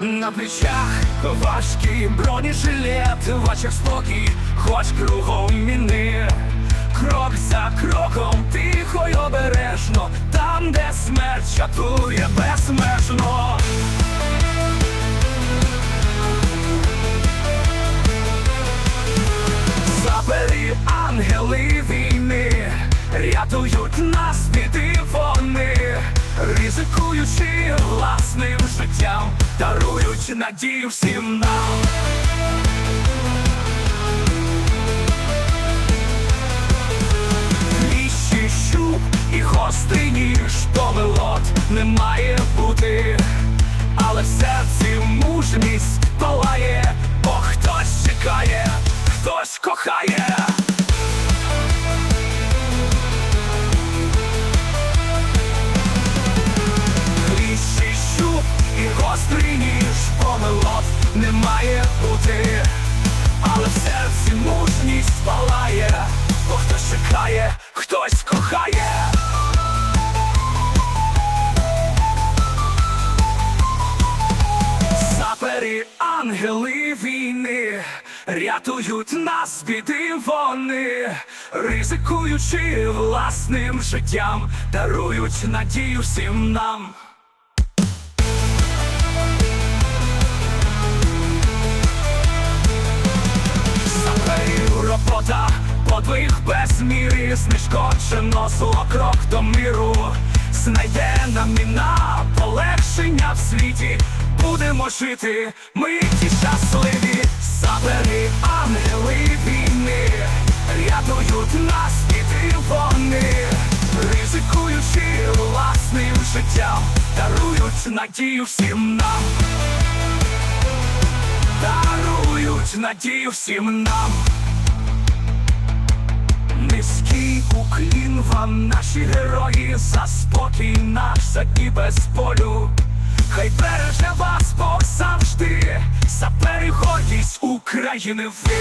На плечах важкий бронежилет, в очах спокій, хоч кругом міни. Крок за кроком, тихо й обережно, там, де смерть чатує безмежно. Сапері ангели війни рятують нас від вони, ризикуючи життям, дарують надію всім нам. Кліщі щуп і гострий ніж помилот не має бути, але в серці мужність палає, бо хтось чекає, хтось кохає. Не має бути, але в серці мужність палає, бо хтось чекає, хтось кохає. Сапері ангели війни рятують нас біди вони, ризикуючи власним життям, дарують надію всім нам. Без міри, знешкоджено зло крок до миру, знайде нам міна полегшення в світі, будемо жити, ми ті щасливі, Сапери ангели війни, рятують нас і вони, ризикуючи власним життям, дарують надію всім нам. Дарують надію всім нам. Уклін вам, наші герої, за спокій наш, за дні без полю. Хай береже вас Бог завжди, за перегодність України ви.